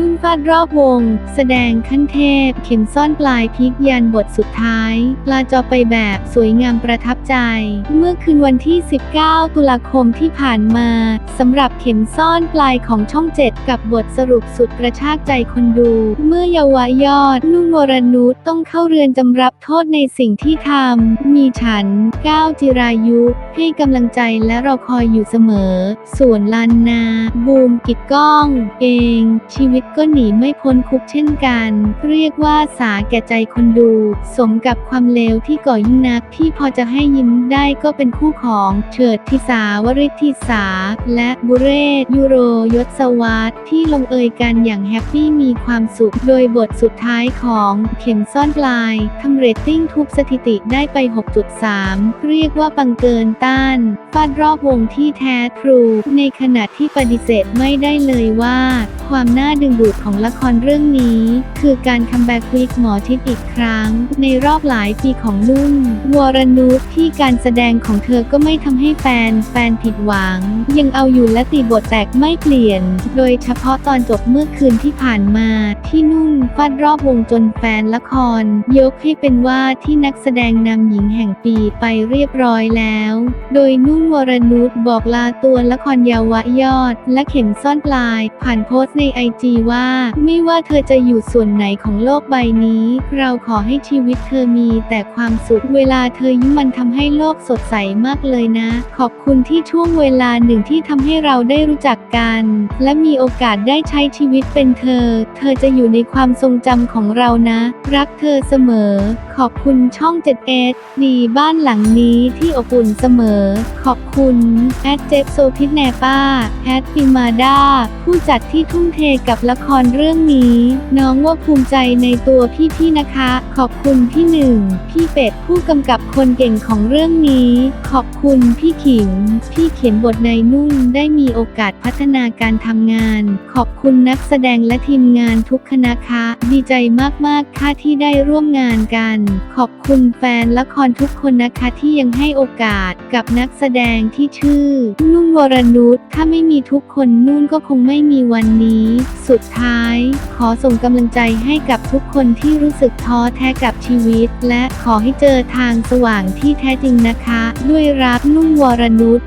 นุ่นฟาดรอบวง แสดงขั้นเทพ เข็มซ่อนปลายพิกยันบทสุดท้าย ปลาจอไปแบบสวยงามประทับใจ เมื่อคืนวันที่ 19 ตุลาคมที่ผ่านมาสำหรับเข็มซ่อนปลายของช่องเจ็ดกับบทสรุปสุดกระชากใจคนดู เมื่อเยาวายอดนุ่นวรนุชต้องเข้าเรือนจำรับโทษในสิ่งที่ทำมีฉันก้าวจิรายุ ให้กำลังใจและรอคอยอยู่เสมอ ส่วนลานนา บูมกิดก้อง เอง ชีวิตก็หนีไม่พ้นคุกเช่นกัน เรียกว่าสาแก่ใจคนดู สมกับความเลวที่ก่อยิ่งนักที่พอจะให้ยิ้มได้ก็เป็นคู่ของเฉิดทิสาวริทิสา และบุเรศยูโรยศวัตที่ลงเอยกันอย่างแฮปปี้มีความสุข โดยบทสุดท้ายของเข็มซ่อนปลายทำเรตติ้งทุบสถิติได้ไป 6.3 เรียกว่าปังเกินต้านฟาดรอบวงที่แท้ทรู ในขณะที่ปฏิเสธไม่ได้เลยว่า ความน่าดึงดูดของละครเรื่องนี้ คือการคัมแบ็กวิกหมอทิศอีกครั้ง ในรอบหลายปีของนุ่น วรนุชที่การแสดงของเธอก็ไม่ทำให้แฟน แฟนผิดหวัง ยังเอาอยู่และตีบทแตกไม่เปลี่ยน โดยเฉพาะตอนจบเมื่อคืนที่ผ่านมา ที่นุ่นฟาดรอบวงจนแฟนละคร ยกให้เป็นว่าที่นักแสดงนำหญิงแห่งปีไปเรียบร้อยแล้ว โดยนุ่นวรนุชบอกลาตัวละครยาวะยอด และเข็มซ่อนปลาย ผ่านโพสต์ในไอจีว่า ไม่ว่าเธอจะอยู่ส่วนไหนของโลกใบนี้ เราขอให้ชีวิตเธอมีแต่ความสุข เวลาเธอยิ้มมันทำให้โลกสดใสมากเลยนะ ขอบคุณที่ช่วงเวลาหนึ่งที่ทำให้เราได้รู้จักกัน และมีโอกาสได้ใช้ชีวิตเป็นเธอ เธอจะอยู่ในความทรงจำของเรานะ รักเธอเสมอ ขอบคุณช่อง 7S ดีบ้านหลังนี้ที่อบอุ่นเสมอ ขอบคุณแอดเจฟโซพิทแนป้าแอดปิมาดาผู้จัดที่ทุ่มเทกับละครเรื่องนี้ น้องว่าภูมิใจในตัวพี่ๆนะคะ ขอบคุณพี่หนึ่งพี่เป็ดผู้กำกับคนเก่งของเรื่องนี้ ขอบคุณพี่ขิงพี่เขียนบทในนุ่นได้มีโอกาสพัฒนาการทำงาน ขอบคุณนักแสดงและทีมงานทุกคณะคะ ดีใจมากๆค่ะที่ได้ร่วมงานกันขอบคุณแฟนละครทุกคนนะคะที่ยังให้โอกาสกับนักแสดงที่ชื่อ นุ่นวรนุชถ้าไม่มีทุกคนนุ่นก็คงไม่มีวันนี้ สุดท้าย ขอส่งกำลังใจให้กับทุกคนที่รู้สึกท้อแท้กับชีวิต และขอให้เจอทางสว่างที่แท้จริงนะคะ ด้วยรักนุ่นวรนุช